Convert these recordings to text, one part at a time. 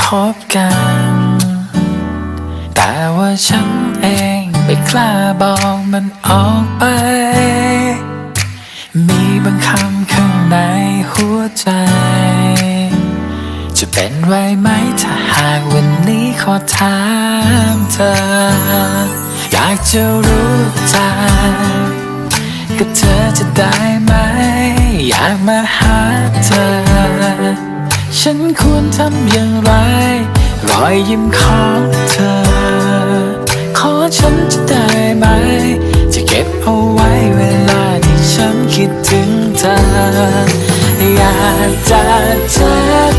พบกัน แต่ว่าฉันเองไม่กล้าบอกมันออกไป มีบางคำข้างในหัวใจ จะเป็นไรไหมถ้าหากวันนี้ขอถามเธอ อยากจะรู้จักกับเธอจะได้ไหม อยากมาหาเธอ ฉันควรทำอย่างไร รอยยิ้มของเธอ ขอฉันจะได้ไหม จะเก็บเอาไว้เวลาที่ฉันคิดถึงเธอ อยากจะเจอ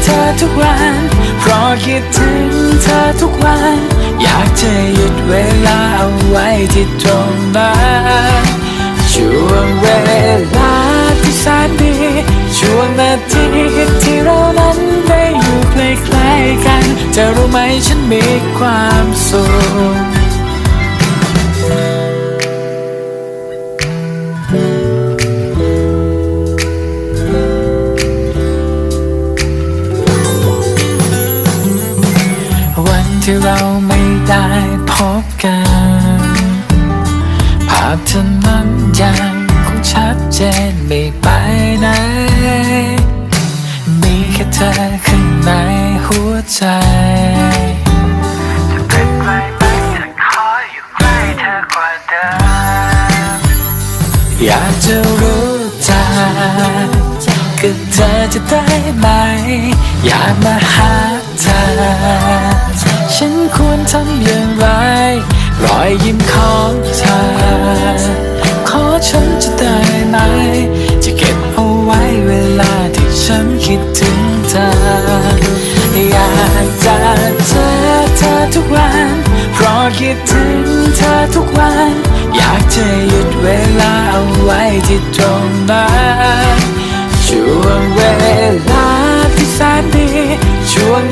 เธอทุกวัน เพราะคิดถึงเธอทุกวัน อยากจะหยุดเวลาเอาไว้ที่ตรงนั้นช่วงเวลาที่แสนดีช่วงนาทีที่เรา จะรู้ไหมฉันมีความสุขวันที่เราไม่ได้พบกัน ภาพเธอนั้นยังคงชัดเจนไม่ไปไหน ใจจะเป็นไรไหมถ้าขออยู่ใกล้เธอกว่าเดิมอยากจะรู้จักกับเธอจะได้ไหม อยากมาหาเธอ ฉันควรทำอย่างไร รอยยิ้มของเธอ ขอฉันจะได้ไหม จะเก็บเอาไว้เวลาที่ฉันคิดถึงเธอ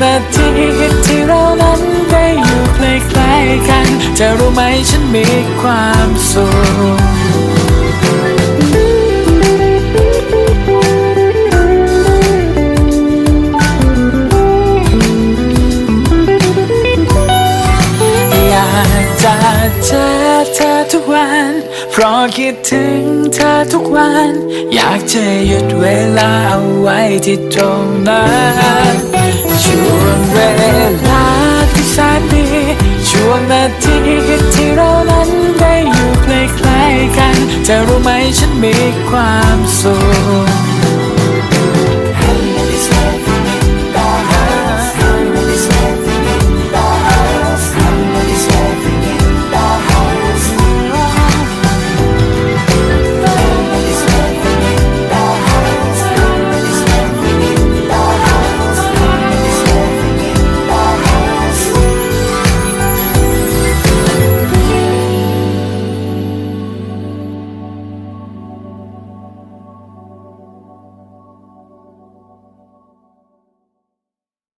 นาทีที่เรานั้นได้อยู่ใกล้ๆกัน จะรู้ไหมฉันมีความสุขอยากจะเจอเธอทุกวัน เพราะคิดถึงเธอทุกวัน อยากจะหยุดเวลาเอาไว้ที่ตรงนั้น รู้ไหมฉันมีความสุข